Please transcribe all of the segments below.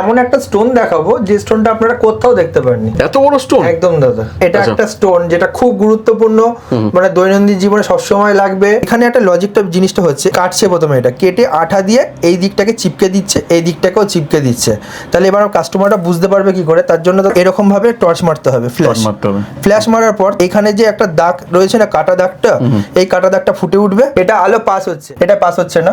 এমন একটা স্টোন দেখাবো যে স্টোনটা আপনারা কোথাও দেখতে পারেননি এত বড় স্টোন একদম দাদা। এটা আচ্ছা। একটা স্টোন যেটা খুব গুরুত্বপূর্ণ। মানে দৈনন্দিন জীবনে সবসময় লাগবে। এখানে একটা লজিক লজিকটা জিনিসটা হচ্ছে কাটছে প্রথমে এটা। কেটে আঠা দিয়ে এই দিকটাকে চিপকে দিচ্ছে এই দিকটাকেও চিপকে দিচ্ছে। তাহলে এবার কাস্টমারটা বুঝতে পারবে কি করে তার জন্য তো এরকম ভাবে টর্চ মারতে হবে ফ্ল্যাশ মারতে হবে। ফ্ল্যাশ মারার পর এখানে যে একটা দাগ রয়েছে না কাটা দাগটা এই কাটা দাগটা ফুটে উঠবে। এটা আলো পাস হচ্ছে। এটা পাস হচ্ছে না।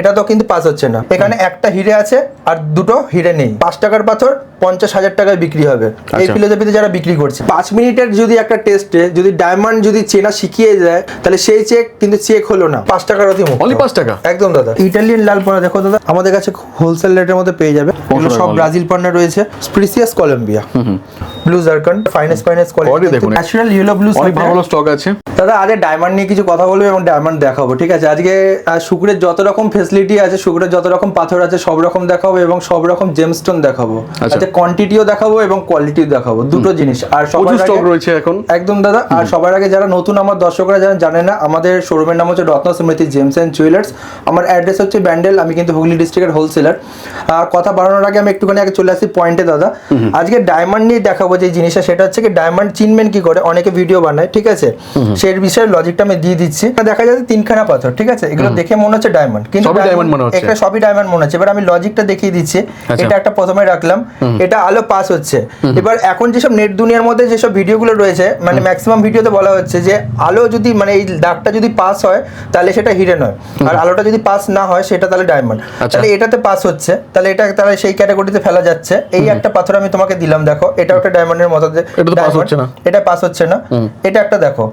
এটা তো কিন্তু পাস হচ্ছে না। এখানে একটা হিরে আছে আর দুটো হিরে নেই। পাঁচ টাকার পাথর পঞ্চাশ হাজার টাকায় বিক্রি হবে। এই আচ্ছা। ফিলোসফিতে যারা বিক্রি করছে। পাঁচ মিনিটের যদি একটা টেস্টে যদি ডায়মন্ড যদি চেনা শিখিয়ে যায় তাহলে সেই চেক কিন্তু চেক হলো না। পাঁচ টাকার অতি অনলি পাঁচ টাকা? একদম দাদা। ইটালিয়ান লাল পানা দেখো দাদা আমাদের কাছে হোলসেল রেটের মধ্যে পেয়ে যাবে। সব ব্রাজিল পান্না রয়েছে। Precious Colombia blue zircon finest finest quality দেখুন। ন্যাচারাল ইয়েলো ব্লু অনেক ভালো স্টক আছে। দাদা ডায়মন্ড নিয়ে কিছু কথা বলব এবং ডায়মন্ড দেখাবো ঠিক আছে? আজকে শুক্রের যত রকম ফেসিলিটি আছে শুক্রের যত রকম পাথর আছে সব রকম দেখাবো এবং সব রকম জেমস্টোন দেখাবো। আচ্ছা। আচ্ছা কোয়ান্টিটিও দেখাবো এবং কোয়ালিটিও দেখাবো দুটো জিনিস। আর সবার স্টক রয়েছে এখন। একদম দাদা। আর সবার আগে যারা নতুন আমার দর্শকরা যারা জানে না আমাদের শোরুমের নাম হচ্ছে Ratna Smriti gems and jewellers আমার অ্যাড্রেস হচ্ছে ব্যান্ডেল আমি কিন্তু হুগলি ডিস্ট্রিক্টের হোলসেলার কথা বাড়ানোর আগে আমি একটুখানি আগে চলে আসি পয়েন্টে দাদা। আজকে ডায়মন্ড নিয়ে দেখাবো যে জিনিসটা সেটা হচ্ছে কি ডায়মন্ড চিনবেন কি করে অনেকে ভিডিও বানায় ঠিক আছে? সেই বিষয়ে লজিকটা আমি দিয়ে দিচ্ছি। দেখা যাচ্ছে তিনখানা পাথর ঠিক আছে? এগুলো দেখে মনে হচ্ছে ডায়মন্ড কিন্তু মনে। একটা সবই ডায়মন্ড মনে হচ্ছে। এবার আমি লজিকটা দেখিয়ে দিচ্ছি। আচ্ছা। এটা একটা প্রথমে রাখলাম। এটা আলো পাস হচ্ছে। এবার এখন যেসব নেট দুনিয়ার মধ্যে যেসব ভিডিওগুলো রয়েছে মানে ম্যাক্সিমাম ভিডিওতে বলা হচ্ছে যে আলো যদি মানে এই দাগটা যদি পাস হয় তাহলে সেটা হিরে নয় আর আলোটা যদি পাস না হয় সেটা তাহলে ডায়মন্ড আচ্ছা। তাহলে এটাতে পাস হচ্ছে। তাহলে এটা তাহলে সেই ক্যাটাগরিতে ফেলা যাচ্ছে। এই একটা পাথর আমি তোমাকে দিলাম দেখো। এটা একটা ডায়মন্ডের মতো যে এটা তো pass হচ্ছে না। এটা পাস হচ্ছে না। এটা একটা দেখো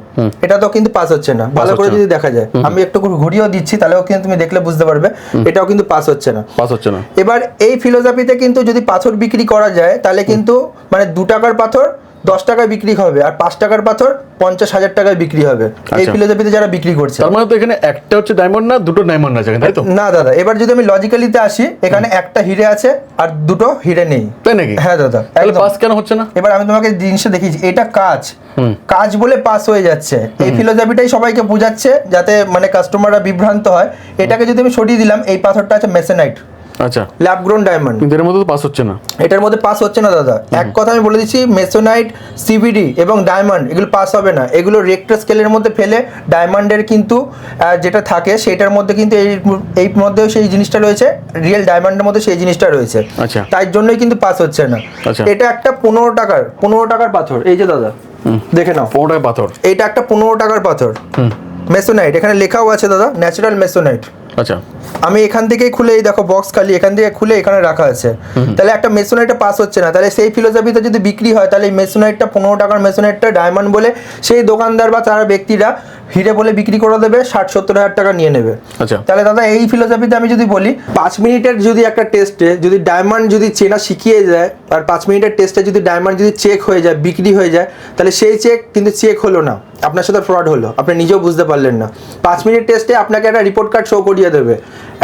এটা তো কিন্তু পাস হচ্ছে না। ভালো করে যদি দেখা যায় আমি একটু ঘুরিয়েও দিচ্ছি তাহলেও কিন্তু তুমি দেখলে বুঝতে পারবে এটাও কিন্তু পাস হচ্ছে না। পাস হচ্ছে না। এবার এই ফিলোসফিতে কিন্তু যদি পাথর বিক্রি করা যায় তাহলে কিন্তু মানে দু টাকার পাথর দশ টাকায় বিক্রি হবে আর পাঁচ টাকার পাথর পঞ্চাশ হাজার টাকায় বিক্রি হবে। এই আচ্ছা। ফিলোসফিতে যারা বিক্রি করছে। তার মানে তো এখানে একটা হচ্ছে ডায়মন্ড না দুটো ডায়মন্ড আছে তাই তো? না দাদা এবার যদি আমি লজিক্যালিতে আসি এখানে একটা হিরে আছে আর দুটো হিরে নেই। তাই নাকি? হ্যাঁ দাদা তাহলে পাস কেন হচ্ছে না? এবার আমি তোমাকে জিনিসটা দেখিয়েছি এটা কাজ। কাজ বলে পাস হয়ে যাচ্ছে। এই ফিলোসফিটাই সবাইকে বোঝাচ্ছে যাতে মানে কাস্টমাররা বিভ্রান্ত হয়। এটাকে যদি আমি সরিয়ে দিলাম এই পাথরটা আছে মেসেনাইট আচ্ছা। ল্যাব গ্রোন ডায়মন্ড কিন্তু এর মধ্যে তো পাস হচ্ছে না। এটার মধ্যে পাস হচ্ছে না দাদা। এক কথা আমি বলে দিচ্ছি মেসোনাইট সিবিডি এবং ডায়মন্ড এগুলো পাস হবে না। এগুলো রেক্টার স্কেলের মধ্যে ফেলে ডায়মন্ডের কিন্তু যেটা থাকে সেটার মধ্যে কিন্তু এই এই মধ্যেও সেই জিনিসটা রয়েছে। রিয়েল ডায়মন্ডের মধ্যে সেই জিনিসটা রয়েছে। আচ্ছা। তাই জন্যই কিন্তু পাস হচ্ছে না। আচ্ছা। এটা একটা পনেরো টাকার পনেরো টাকার পাথর। এই যে দাদা দেখে নাও। পুরোটাই পাথর। এটা একটা পনেরো টাকার পাথর। মেসোনাইট এখানে লেখাও আছে দাদা ন্যাচারাল মেসোনাইট আচ্ছা। আমি এখান থেকেই খুলে এই দেখো বক্স খালি এখান থেকে খুলে এখানে রাখা আছে। তাহলে একটা মেসোনাইটটা পাস হচ্ছে না। তাহলে সেই ফিলোসফিতে যদি বিক্রি হয় তাহলে এই মেসোনাইটটা পনেরো টাকার মেসোনাইটটা ডায়মন্ড বলে সেই দোকানদার বা তারা ব্যক্তিরা হিরে বলে বিক্রি করে দেবে ষাট সত্তর হাজার টাকা নিয়ে নেবে। আচ্ছা। তাহলে দাদা এই ফিলোসফিতে আমি যদি বলি পাঁচ মিনিটের যদি একটা টেস্টে যদি ডায়মন্ড যদি চেনা শিখিয়ে যায় আর পাঁচ মিনিটের টেস্টে যদি ডায়মন্ড যদি চেক হয়ে যায় বিক্রি হয়ে যায় তাহলে সেই চেক কিন্তু চেক হলো না। আপনার সাথে ফ্রড হলো। আপনি নিজেও বুঝতে পারলেন না। পাঁচ মিনিট টেস্টে আপনাকে একটা রিপোর্ট কার্ড শো করিয়ে দেবে।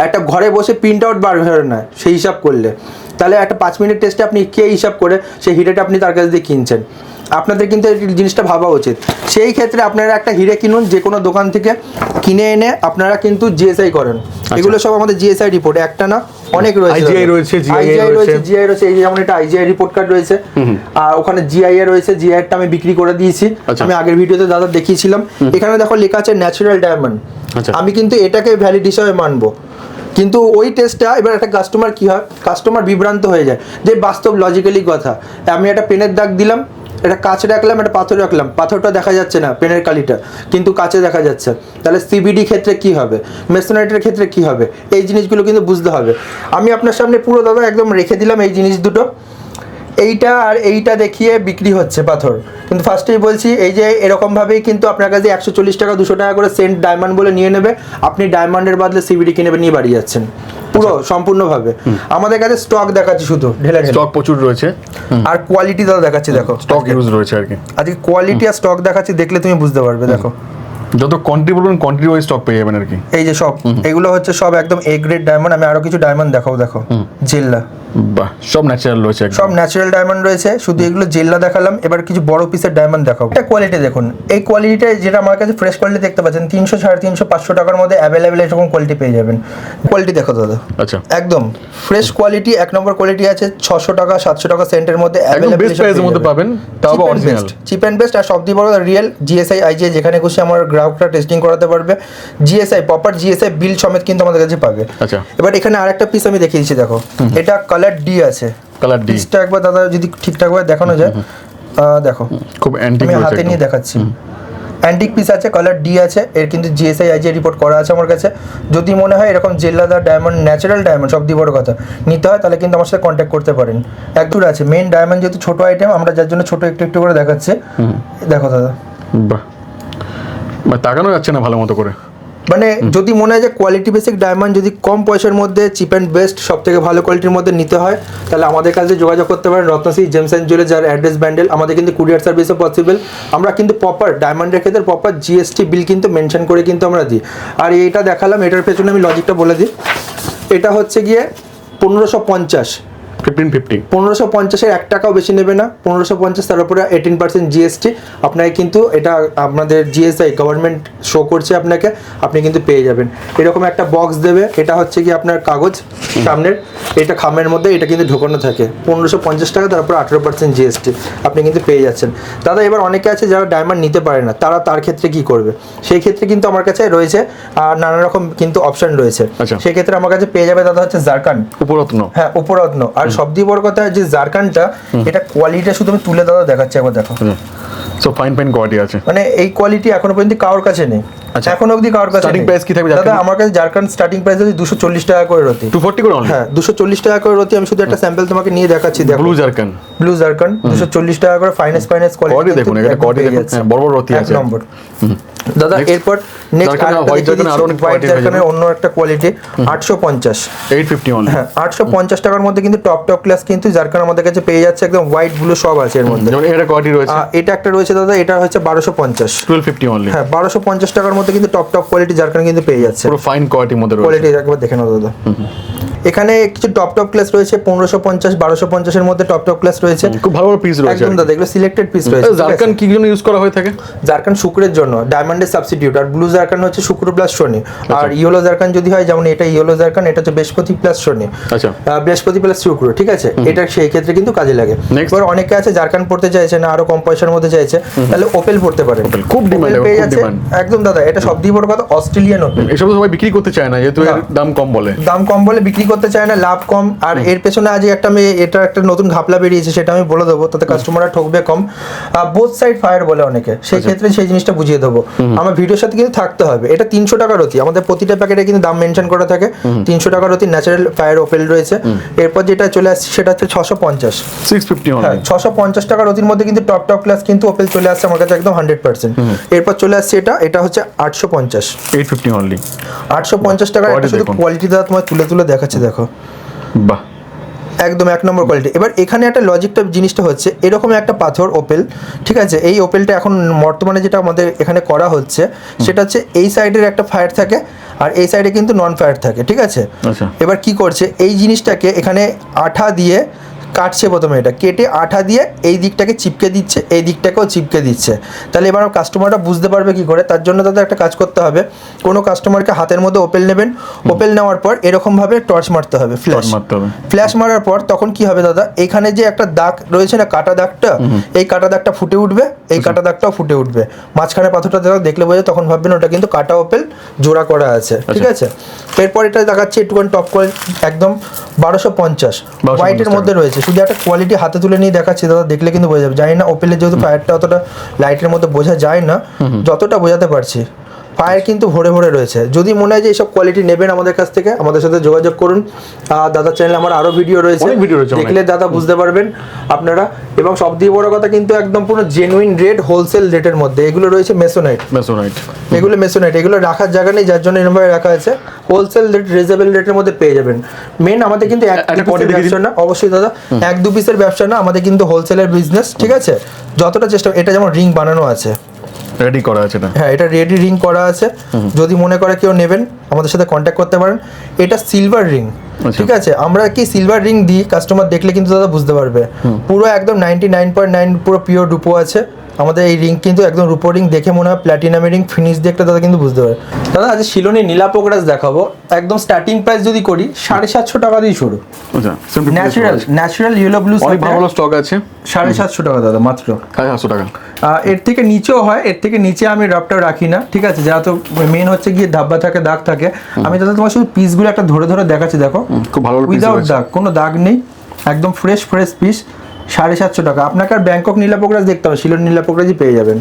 একটা ঘরে বসে প্রিন্ট আউট বার হয়ে না, সেই হিসাব করলে। তাহলে একটা পাঁচ মিনিট টেস্টে আপনি কে হিসাব করে সেই হিটারটা আপনি তার কাছ দিয়ে কিনছেন? আপনাদের কিন্তু এই জিনিসটা ভাবা উচিত। সেই ক্ষেত্রে আপনারা একটা হিরে কিনুন যে কোনো দোকান থেকে কিনে এনে আপনারা কিন্তু জিএসআই করেন। এগুলো সব আমাদের জিএসআই রিপোর্ট একটা না অনেক রয়েছে IGI রয়েছে, IGI রয়েছে। জিআই রয়েছে এই যেমন এটা আইজিআই রিপোর্ট কার্ড রয়েছে। আর ওখানে জিআই এ রয়েছে জিআই টা আমি বিক্রি করে দিয়েছি। আচ্ছা। আমি আগের ভিডিওতে দাদা দেখিয়েছিলাম। এখানে দেখো লেখা আছে ন্যাচারাল ডায়মন্ড আচ্ছা। আমি কিন্তু এটাকে ভ্যালিড হিসাবে মানবো। কিন্তু ওই টেস্টটা এবার একটা কাস্টমার কি হয়? কাস্টমার বিভ্রান্ত হয়ে যায়। যে বাস্তব লজিক্যালি কথা। আমি একটা পেনের দাগ দিলাম এটা কাছে রাখলাম একটা পাথর রাখলাম। পাথরটা দেখা যাচ্ছে না, পেনের কালিটা। কিন্তু কাছে দেখা যাচ্ছে। তাহলে সিবিডি ক্ষেত্রে কি হবে? মেসোনাইটের ক্ষেত্রে কি হবে? এই জিনিসগুলো কিন্তু বুঝতে হবে। আমি আপনার সামনে পুরো দাদা একদম রেখে দিলাম এই জিনিস দুটো। এইটা আর এইটা দেখিয়ে বিক্রি হচ্ছে পাথর। কিন্তু ফার্স্টেই বলছি, এই যে এরকমভাবেই কিন্তু আপনার কাছে একশো চল্লিশ টাকা, দুশো টাকা করে সেন্ট ডায়মন্ড বলে নিয়ে নেবে। আপনি ডায়মন্ডের বদলে সিবিডি কিনে নিয়ে বাড়ি যাচ্ছেন। পুরো সম্পূর্ণভাবে। আমাদের কাছে স্টক দেখাচ্ছি শুধু ঢেলে স্টক প্রচুর রয়েছে। আর কোয়ালিটি দাদা দেখাচ্ছি দেখো। স্টক ইউজ রয়েছে আর কি। আজকে কোয়ালিটি আর স্টক দেখাচ্ছি দেখলে তুমি বুঝতে পারবে দেখো। যত কোয়ান্টিটি বলবেন কোয়ান্টিটি ওয়াইজ স্টক পেয়ে যাবেন আর কি। এই যে সব এগুলো হচ্ছে সব একদম এ গ্রেড ডায়মন্ড আমি আরও কিছু ডায়মন্ড দেখাবো দেখো। জিল্লা। বাহ সব ন্যাচারাল রয়েছে সব ন্যাচারাল ডায়মন্ড রয়েছে শুধু এগুলো জেল্লা দেখালাম এবার কিছু বড় পিসের ডায়মন্ড দেখাবো। এটা কোয়ালিটি দেখুন এই কোয়ালিটিটা যেটা আমার কাছে ফ্রেশ কোয়ালিটি দেখতে পাচ্ছেন তিনশো সাড়ে তিনশো পাঁচশো টাকার মধ্যে অ্যাভেলেবেল এরকম কোয়ালিটি পেয়ে যাবেন। কোয়ালিটি দেখো দাদা। আচ্ছা। একদম ফ্রেশ কোয়ালিটি এক নম্বর কোয়ালিটি আছে ছশো টাকা সাতশো টাকা সেন্টের মধ্যে বেস্ট প্রাইসের মধ্যে পাবেন তাও আবার অরিজিনাল চিপ অ্যান্ড বেস্ট আর সব দিয়ে বড় রিয়েল জিএসআই আইজিআই যেখানে খুশি আমার গ্রাহকরা টেস্টিং করাতে পারবে। জিএসআই প্রপার জিএসআই বিল সমেত কিন্তু আমাদের কাছে পাবে। আচ্ছা। এবার এখানে আরেকটা পিস আমি দেখিয়ে দিচ্ছি দেখো। এটা কালার ডি আছে। কালার ডি পিসটা একবার দাদা যদি ঠিকঠাক ভাবে দেখানো যায়। দেখো। খুব অ্যান্টিক আমি হাতে নিয়ে দেখাচ্ছি। অ্যান্টিক পিস আছে কালার ডি আছে। এর কিন্তু জিএসআই আইজিআই রিপোর্ট করা আছে আমার কাছে। যদি মনে হয় এরকম জেল্লাদার ডায়মন্ড ন্যাচারাল ডায়মন্ড সব দিয়ে বড় কথা। নিতে হয় তাহলে কিন্তু আমার সাথে কন্ট্যাক্ট করতে পারেন। এক দূর আছে মেন ডায়মন্ড যেহেতু ছোট আইটেম আমরা যার জন্য ছোট একটু একটু করে দেখাচ্ছি। দেখো দাদা। বাহ। মানে তাকানো যাচ্ছে না ভালো মতো করে। মানে যদি মনে হয় যে কোয়ালিটি বেসিক ডায়মন্ড যদি কম পয়সার মধ্যে চিপ অ্যান্ড বেস্ট সব থেকে ভালো কোয়ালিটির মধ্যে নিতে হয়, তাহলে আমাদের কাছে যোগাযোগ করতে পারেন রত্নশ্রী জেমস অ্যান্ড জুয়েলার্স, যার অ্যাড্রেস ব্যান্ডেল আমাদের কিন্তু কুরিয়ার সার্ভিসও পসিবল আমরা কিন্তু প্রপার ডায়মন্ডের ক্ষেত্রে প্রপার জিএসটি বিল কিন্তু মেনশন করে কিন্তু আমরা দিই। আর এইটা দেখালাম, এটার পেছনে আমি লজিকটা বলে দিই। এটা হচ্ছে গিয়ে পনেরোশো পঞ্চাশ। ফিফটিন ফিফটি পনেরোশো পঞ্চাশের এক টাকাও বেশি নেবে না। পনেরোশো পঞ্চাশ তার উপরে এইটিন পার্সেন্ট জিএসটি আপনাকে কিন্তু এটা আপনাদের জিএসআই গভর্নমেন্ট শো করছে আপনাকে। আপনি কিন্তু পেয়ে যাবেন। এরকম একটা বক্স দেবে। এটা হচ্ছে কি আপনার কাগজ সামনের। এটা খামের মধ্যে এটা কিন্তু ঢোকানো থাকে। পনেরোশো পঞ্চাশ টাকা তার তারপর আঠেরো পার্সেন্ট জিএসটি আপনি কিন্তু পেয়ে যাচ্ছেন। দাদা এবার অনেকে আছে যারা ডায়মন্ড নিতে পারে না। তারা তার ক্ষেত্রে কি করবে? সেই ক্ষেত্রে কিন্তু আমার কাছে রয়েছে আর নানা রকম কিন্তু অপশন রয়েছে। আচ্ছা। সেই আমার কাছে পেয়ে যাবে দাদা হচ্ছে জারকান উপরত্ন। হ্যাঁ উপরত্ন। আর সব দিয়ে বড় কথা যে জারকানটা এটা কোয়ালিটিটা শুধু আমি তুলে দাদা দেখাচ্ছি একবার দেখো। সো ফাইন ফাইন কোয়ালিটি আছে। মানে এই কোয়ালিটি এখনও পর্যন্ত কারোর কাছে নেই। আচ্ছা। এখন অবধি কারোর কাছে নেই। price কি থাকবে দাদা আমার কাছে জারকান স্টার্টিং প্রাইস হচ্ছে দুশো চল্লিশ টাকা করে রতি। টু ফোর্টি করে অনলি হ্যাঁ দুশো চল্লিশ টাকা করে রতি আমি শুধু একটা স্যাম্পল তোমাকে নিয়ে দেখাচ্ছি দেখো। Blue zircon. ব্লু জারকান দুশো চল্লিশ টাকা করে ফাইন্যান্স ফাইন্যান্স Quality দেখুন, এখানে quality দেখুন, হ্যাঁ, বড় বড় রতি আছে। এক। নম্বর দাদা এরপর নেক্সট হোয়াইট জারকানের অন্য একটা কোয়ালিটি আটশো পঞ্চাশ। এইট ফিফটি অনলি হ্যাঁ আটশো পঞ্চাশ টাকার মধ্যে কিন্তু টপ টপ ক্লাস কিন্তু জারকান আমাদের কাছে পেয়ে যাচ্ছে একদম হোয়াইট ব্লু সব আছে এর মধ্যে। এটা কোয়ালিটি রয়েছে। এটা একটা রয়েছে দাদা এটা হচ্ছে বারোশো পঞ্চাশ। টুয়েলভ ফিফটি অনলি হ্যাঁ বারোশো পঞ্চাশ টাকার মধ্যে কিন্তু টপ টপ কোয়ালিটি জারকান কিন্তু পেয়ে যাচ্ছে। পুরো ফাইন কোয়ালিটির মধ্যে রয়েছে। কোয়ালিটি একবার দেখে নাও দাদা। এখানে কিছু টপ টপ ক্লাস রয়েছে পনেরোশো পঞ্চাশ বারোশো পঞ্চাশের মধ্যে টপ টপ ক্লাস রয়েছে। খুব ভালো ভালো পিস রয়েছে একদম দাদা এগুলো সিলেক্টেড পিস রয়েছে জারকান কি জন্য ইউজ করা হয়ে থাকে? জারকান শুক্রের জন্য ডায়মন্ডের সাবস্টিটিউট আর ব্লু জারকান হচ্ছে শুক্র প্লাস শনি। আর ইয়েলো জারকান যদি হয় যেমন এটা ইয়েলো জারকান এটা হচ্ছে বৃহস্পতি প্লাস শনি। আচ্ছা। বৃহস্পতি প্লাস শুক্র ঠিক আছে? এটা সেই ক্ষেত্রে কিন্তু কাজে লাগে। এবার অনেকে আছে জারকান পড়তে চাইছে না আরও কম পয়সার মধ্যে চাইছে তাহলে ওপেল পড়তে পারে খুব খুব পেয়ে যাচ্ছে একদম দাদা এটা সব দিয়ে বড় কথা অস্ট্রেলিয়ান ওপেল এসব সবাই বিক্রি করতে চায় না যেহেতু এর দাম কম বলে। দাম কম বলে বিক্রি করতে চায় না লাভ কম। আর এর পেছনে আজ একটা আমি এটা একটা নতুন ঘাপলা বেরিয়েছে সেটা আমি বলে দেবো। তাতে কাস্টমাররা ঠকবে কম। বোথ সাইড ফায়ার বলে অনেকে। সেই ক্ষেত্রে সেই জিনিসটা বুঝিয়ে দেবো। আমার ভিডিওর সাথে কিন্তু থাকতে হবে। এটা তিনশো টাকার অতি আমাদের প্রতিটা প্যাকেটে কিন্তু দাম মেনশন করা থাকে। তিনশো টাকার অতি ন্যাচারাল ফায়ার ওপেল রয়েছে। এরপর যেটা চলে আসছে সেটা হচ্ছে ছশো পঞ্চাশ। সিক্স ফিফটি হ্যাঁ ছশো পঞ্চাশ টাকার অতির মধ্যে কিন্তু টপ টপ ক্লাস কিন্তু ওপেল চলে আসছে আমার কাছে একদম হান্ড্রেড পার্সেন্ট এরপর চলে আসছে এটা। এটা হচ্ছে আটশো পঞ্চাশ। এইট ফিফটি অনলি আটশো পঞ্চাশ টাকার Quality শুধু কোয়ালিটি দাদা তোমার তুলে তুলে দেখাচ্ছে। দেখো। বাহ। একদম এক নম্বর কোয়ালিটি এবার এখানে একটা লজিকটা জিনিসটা হচ্ছে এরকম একটা পাথর ওপেল ঠিক আছে? এই ওপেলটা এখন বর্তমানে যেটা আমাদের এখানে করা হচ্ছে সেটা হচ্ছে এই সাইডের একটা ফায়ার থাকে আর এই সাইডে কিন্তু নন ফায়ার থাকে ঠিক আছে? আচ্ছা। এবার কি করছে? এই জিনিসটাকে এখানে আঠা দিয়ে কাটছে প্রথমে এটা। কেটে আঠা দিয়ে এই দিকটাকে চিপকে দিচ্ছে এই দিকটাকেও চিপকে দিচ্ছে। তাহলে এবার কাস্টমারটা বুঝতে পারবে কি করে? তার জন্য তাদের একটা কাজ করতে হবে। কোনো কাস্টমারকে হাতের মধ্যে ওপেল নেবেন। ওপেল নেওয়ার পর এরকমভাবে টর্চ মারতে হবে ফ্ল্যাশ মারতে হবে। ফ্ল্যাশ মারার পর তখন কি হবে দাদা? এখানে যে একটা দাগ রয়েছে না কাটা দাগটা এই কাটা দাগটা ফুটে উঠবে এই কাটা দাগটাও ফুটে উঠবে। মাঝখানে পাথরটা দাদা দেখলে বোঝে তখন ভাববেন ওটা কিন্তু কাটা ওপেল জোড়া করা আছে। ঠিক আছে? এরপর এটা দেখাচ্ছে একটুখানি টপ কোয়ালিটি একদম বারোশো পঞ্চাশ। 1250 হোয়াইটের মধ্যে রয়েছে। শুধু একটা কোয়ালিটি হাতে তুলে নিয়ে দেখাচ্ছি দাদা দেখলে কিন্তু বোঝা যাবে। জানি না ওপেলের যেহেতু ফায়ারটা অতটা লাইটের মধ্যে বোঝা যায় না যতটা বোঝাতে পারছি। ফায়ার কিন্তু ভরে ভরে রয়েছে। যদি মনে হয় যে এইসব কোয়ালিটি নেবেন আমাদের কাছ থেকে আমাদের সাথে যোগাযোগ করুন। আর দাদার চ্যানেলে আমার আরও ভিডিও রয়েছে। video রয়েছে, দেখলে দাদা বুঝতে পারবেন আপনারা। এবং সব দিয়ে বড় কথা কিন্তু একদম পুরো জেনুইন রেট হোলসেল রেটের মধ্যে। এগুলো রয়েছে মেসোনাইট মেসোনাইট এগুলো মেসোনাইট এগুলো রাখার জায়গা নেই যার জন্য এরকমভাবে রাখা আছে হোলসেল রেট রিজনেবল রেটের মধ্যে পেয়ে যাবেন। মেন আমাদের কিন্তু এক দু পিসের ব্যবসা না অবশ্যই দাদা এক দু পিসের ব্যবসা না আমাদের কিন্তু হোলসেলের বিজনেস ঠিক আছে? যতটা চেষ্টা এটা যেমন রিং বানানো আছে। রেডি করা আছে না? হ্যাঁ এটা রেডি রিং করা আছে। যদি মনে করে কেউ নেবেন আমাদের সাথে কন্ট্যাক্ট করতে পারেন। এটা সিলভার রিং আচ্ছা। ঠিক আছে? আমরা কি সিলভার রিং দিই? কাস্টমার দেখলে কিন্তু দাদা বুঝতে পারবে। পুরো একদম নাইনটি নাইন পয়েন্ট নাইন পুরো পিওর ডুপো আছে। আমাদের এই রিং কিন্তু একদম রূপো রিং দেখে মনে হয় প্ল্যাটিনামের রিং ফিনিশ দেখলে দাদা কিন্তু বুঝতে পারে। দাদা আজ শিলনি নীলা পোকরাজ দেখাবো। একদম স্টার্টিং প্রাইস যদি করি সাড়ে সাতশো টাকা দিয়ে শুরু। আচ্ছা ন্যাচারাল ন্যাচারাল ইয়েলো ব্লু অনেক ভালো স্টক আছে। সাড়ে সাতশো টাকা দাদা মাত্র। সাড়ে সাতশো টাকা। এর থেকে নিচেও হয় এর থেকে নিচে আমি রাফটা রাখি না ঠিক আছে? যা তো মেন হচ্ছে গিয়ে ধাব্বা থাকে দাগ থাকে। আমি দাদা তোমার শুধু পিসগুলো একটা ধরে ধরে দেখাচ্ছি দেখো। খুব ভালো উইদাউট দাগ কোনো দাগ নেই। একদম ফ্রেশ ফ্রেশ পিস সাড়ে সাতশো টাকা। আপনাকে আর ব্যাংকক নীলা পোকরাজ দেখতে হবে শিলন নীলা পোকরাজই পেয়ে যাবেন।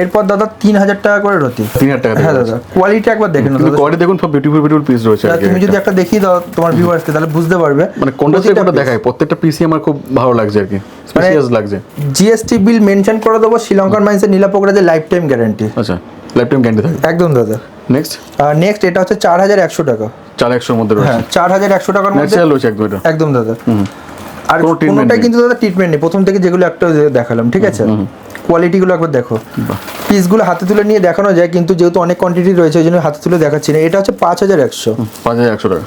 এরপর দাদা তিন হাজার টাকা করে রতি। 3000 টাকা হ্যাঁ দাদা কোয়ালিটি একবার দেখে নাও কিন্তু দাদা। কোয়ালিটি দেখুন সব বিউটিফুল বিউটিফুল পিস রয়েছে তুমি যদি একটা। দেখিয়ে দাও তোমার ভিউয়ার্সকে তাহলে বুঝতে পারবে। মানে কোনটা থেকে কোনটা দেখায় প্রত্যেকটা পিসই আমার খুব ভালো লাগছে আর কি। স্পেশিয়াস লাগছে। জিএসটি বিল মেনশন করে দেবো শ্রীলঙ্কার মাইন্সের নীলা পোকরাজের লাইফ টাইম গ্যারান্টি আচ্ছা লাইফ টাইম গ্যারান্টি থাকে। একদম দাদা। নেক্সট আর নেক্সট এটা হচ্ছে চার হাজার একশো টাকা। চার একশোর মধ্যে হ্যাঁ চার হাজার একশো টাকার মধ্যে একদম দাদা। আর কোনোটাই কিন্তু দাদা ট্রিটমেন্ট নেই। প্রথম থেকে যেগুলো একটা দেখালাম ঠিক আছে? কোয়ালিটিগুলো একবার দেখো। পিসগুলো হাতে তুলে নিয়ে দেখানো যায় কিন্তু যেহেতু অনেক কোয়ান্টিটি রয়েছে ওই জন্য হাতে তুলে দেখাচ্ছি না। এটা হচ্ছে পাঁচ হাজার একশো। পাঁচ হাজার একশো টাকা।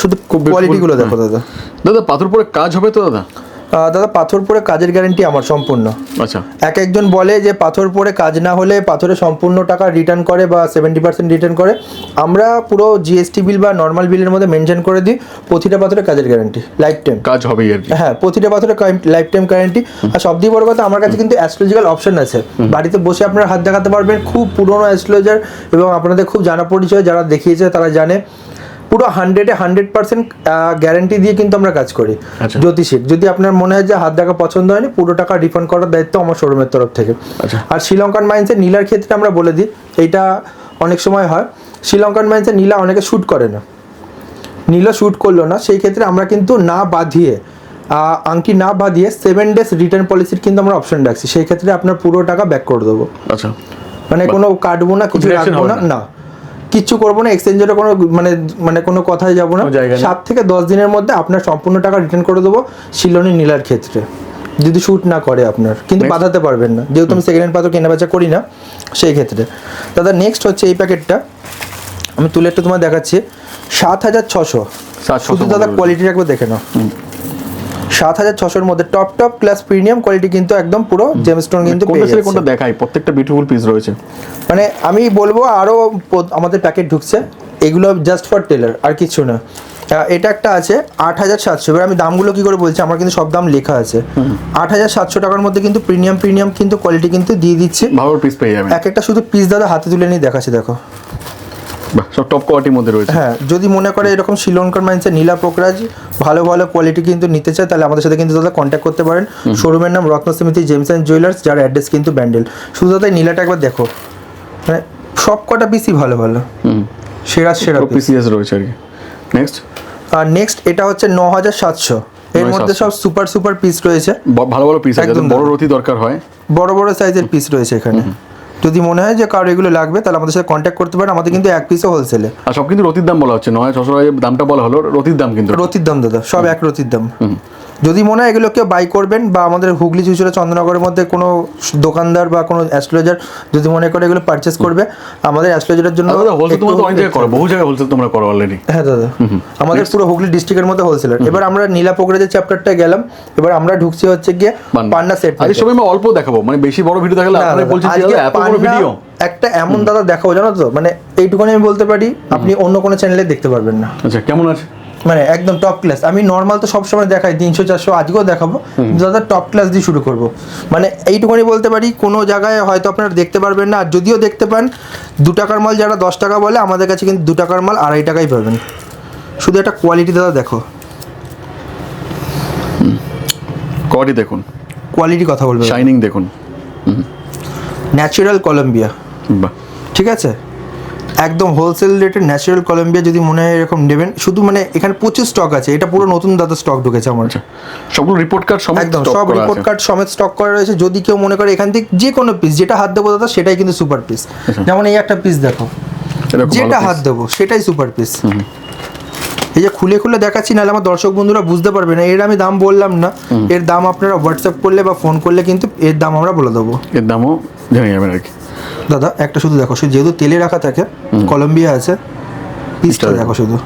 শুধু কোয়ালিটিগুলো দেখো দাদা। দাদা পাথর পরে কাজ হবে তো দাদা? দাদা পাথর পরে কাজের গ্যারেন্টি আমার সম্পূর্ণ। আচ্ছা। এক একজন বলে যে পাথর পরে কাজ না হলে পাথরে সম্পূর্ণ টাকা রিটার্ন করে বা সেভেন্টি পার্সেন্ট রিটার্ন করে। আমরা পুরো জিএসটি বিল বা নর্মাল বিলের মধ্যে মেনশন করে দিই প্রতিটা পাথরে কাজের গ্যারেন্টি লাইফ টাইম কাজ হবেই আর হ্যাঁ প্রতিটা পাথরে লাইফ টাইম গ্যারেন্টি আর সব দিয়ে বড় কথা আমার কাছে কিন্তু অ্যাস্ট্রোলজিক্যাল অপশন আছে। বাড়িতে বসে আপনারা হাত দেখাতে পারবেন খুব পুরনো অ্যাস্ট্রোলজার এবং আপনাদের খুব জানা পরিচয় যারা দেখিয়েছে তারা জানে। পুরো হান্ড্রেডে হান্ড্রেড পার্সেন্ট গ্যারান্টি দিয়ে কিন্তু আমরা কাজ করি। আচ্ছা। জ্যোতিষীর। যদি আপনার মনে হয় যে হাত দেখা পছন্দ হয়নি পুরো টাকা রিফান্ড করার দায়িত্ব আমার শোরুমের তরফ থেকে। আচ্ছা। আর শ্রীলঙ্কান মাইন্সের নীলার ক্ষেত্রে আমরা বলে দিই এইটা অনেক সময় হয়। শ্রীলঙ্কান মাইন্সের নীলা অনেকে শ্যুট করে না। নীলা শ্যুট করল না সেই ক্ষেত্রে আমরা কিন্তু না বাঁধিয়ে আংটি না বাঁধিয়ে সেভেন ডেজ রিটার্ন পলিসির কিন্তু আমরা অপশন রাখছি। সেই ক্ষেত্রে আপনার পুরো টাকা ব্যাক করে দেবো। আচ্ছা। মানে কোনো কাটবো না কিছু রাখব না। না? কিচ্ছু করব না এক্সচেঞ্জেরও কোনো মানে মানে কোনো কথায় যাব না। সাত থেকে দশ দিনের মধ্যে আপনার সম্পূর্ণ টাকা রিটার্ন করে দেবো শিলনি নীলার ক্ষেত্রে। যদি শ্যুট না করে আপনার কিন্তু. বাঁধাতে পারবেন না। যেহেতু আমি সেকেন্ড হ্যান্ড পাথর কেনা বেচা করি না সেই ক্ষেত্রে। দাদা নেক্সট হচ্ছে এই প্যাকেটটা আমি তুলে একটু তোমার দেখাচ্ছি। সাত হাজার ছশো। 7,600 শুধু দাদা মধ্যে কোয়ালিটি একবার দেখে নাও। সাত হাজার ছশোর মধ্যে top top class premium quality কিন্তু একদম পুরো জেমস্টোন কিন্তু কোনটা দেখাই? প্রত্যেকটা বিউটিফুল পিস রয়েছে। মানে আমি বলব আরও আমাদের প্যাকেট ঢুকছে। এগুলো জাস্ট ফর টেলার আর কিছু না। এটা একটা আছে আট হাজার সাতশো। এবার আমি দামগুলো কি করে বলছি? আমার কিন্তু সব দাম লেখা আছে। আট হাজার সাতশো টাকার মধ্যে কিন্তু প্রিমিয়াম প্রিমিয়াম কিন্তু কোয়ালিটি কিন্তু দিয়ে দিচ্ছি। ভালো পিস পেয়ে যাবেন। এক একটা শুধু পিস দাদা হাতে তুলে নিয়ে দেখাচ্ছে দেখো। সব টপ কোয়ালিটির মধ্যে রয়েছে। হ্যাঁ যদি মনে করে এরকম শ্রীলঙ্কার মাইন্সের নীলা পোকরাজ ভালো ভালো কোয়ালিটি কিন্তু নিতে চায় তাহলে আমাদের সাথে কিন্তু দাদা কন্ট্যাক্ট করতে পারেন। শোরুমের নাম Ratna Samiti gems and jewellers যার অ্যাড্রেস কিন্তু ব্যান্ডেল শুধু দাদা নীলাটা একবার দেখো। মানে সব কটা পিসই ভালো ভালো। সেরা সেরা পিস পিসিএস রয়েছে আর কি। নেক্সট আর নেক্সট এটা হচ্ছে ন হাজার সাতশো। এর মধ্যে সব সুপার সুপার পিস রয়েছে। ভালো ভালো পিস একদম বড়। রতি দরকার হয়। বড় বড় সাইজের পিস রয়েছে এখানে। যদি মনে হয় যে কারও এগুলো লাগবে তাহলে আমাদের সাথে কন্ট্যাক্ট করতে পারেন। আমাদের কিন্তু এক পিসও হোলসেলে আর সব কিন্তু রতির দাম বলা হচ্ছে নয় ছশো দামটা বলা হলো রতির দাম কিন্তু রতির। দাম দাদা সব এক রতির দাম। যদি মনে হয় এগুলো কেউ বাই করবেন বা আমাদের হুগলি চুচুড়া চন্দ্রনগরের মধ্যে কোনো দোকানদার বা কোনো অ্যাস্ট্রোলজার যদি মনে করে এগুলো পারচেস করবে আমাদের অ্যাস্ট্রোলজারের জন্য বহু জায়গায় হোলসেল তোমরা করো অলরেডি হ্যাঁ দাদা আমাদের পুরো হুগলি ডিস্ট্রিক্টের মধ্যে হোলসেলার এবার আমরা নীলা পোকরাজের চ্যাপ্টারটা গেলাম এবার আমরা ঢুকছি হচ্ছে গিয়ে পান্না সেট আমরা অল্প দেখাবো মানে বেশি বড় ভিডিও দেখালে আপনারা বলছেন যে এত বড় ভিডিও একটা এমন দাদা দেখাবো জানো তো? মানে এইটুকুনি আমি বলতে পারি আপনি অন্য কোনো চ্যানেলে দেখতে পারবেন না। আচ্ছা কেমন আছে? মানে একদম টপ ক্লাস আমি নর্মাল তো সবসময় দেখাই তিনশো চারশো আজকেও দেখাবো। দাদা টপ ক্লাস দিয়ে শুরু করব। মানে এইটুকুনি বলতে পারি কোনো জায়গায় হয়তো আপনারা দেখতে পারবেন না। আর যদিও দেখতে পান দু টাকার মাল যারা দশ টাকা বলে আমাদের কাছে কিন্তু দু টাকার মাল আড়াই টাকাই পাবেন। শুধু একটা কোয়ালিটি দাদা দেখো। কোয়ালিটি দেখুন। কোয়ালিটি কথা বলবে। শাইনিং দেখুন। ন্যাচারাল কলম্বিয়া বাহ। ঠিক আছে? একদম হোলসেল রেটে ন্যাচারাল কলম্বিয়া যদি মনে হয় এরকম নেবেন শুধু মানে এখানে প্রচুর স্টক আছে এটা পুরো নতুন দাদা স্টক ঢুকেছে আমার। আচ্ছা সবগুলো রিপোর্ট কার্ড সমেত একদম সব রিপোর্ট কার্ড সমেত স্টক করা রয়েছে যদি কেউ মনে করে এখান থেকে যে কোনো পিস যেটা হাত দেবো দাদা সেটাই কিন্তু সুপার পিস যেমন এই একটা পিস দেখো যেটা হাত দেবো সেটাই সুপার পিস এই যে খুলে খুলে দেখাচ্ছি নাহলে আমার দর্শক বন্ধুরা বুঝতে পারবে না। এর আমি দাম বললাম না। এর দাম আপনারা হোয়াটসঅ্যাপ করলে বা ফোন করলে কিন্তু এর দাম আমরা বলে দেবো। এর দামও জেনে যাবেন আর কি। দাদা একটা শুধু দেখো শুধু যেহেতু তেলে রাখা থাকে কলম্বিয়া আছে পিসটা পিসটা দেখো শুধু।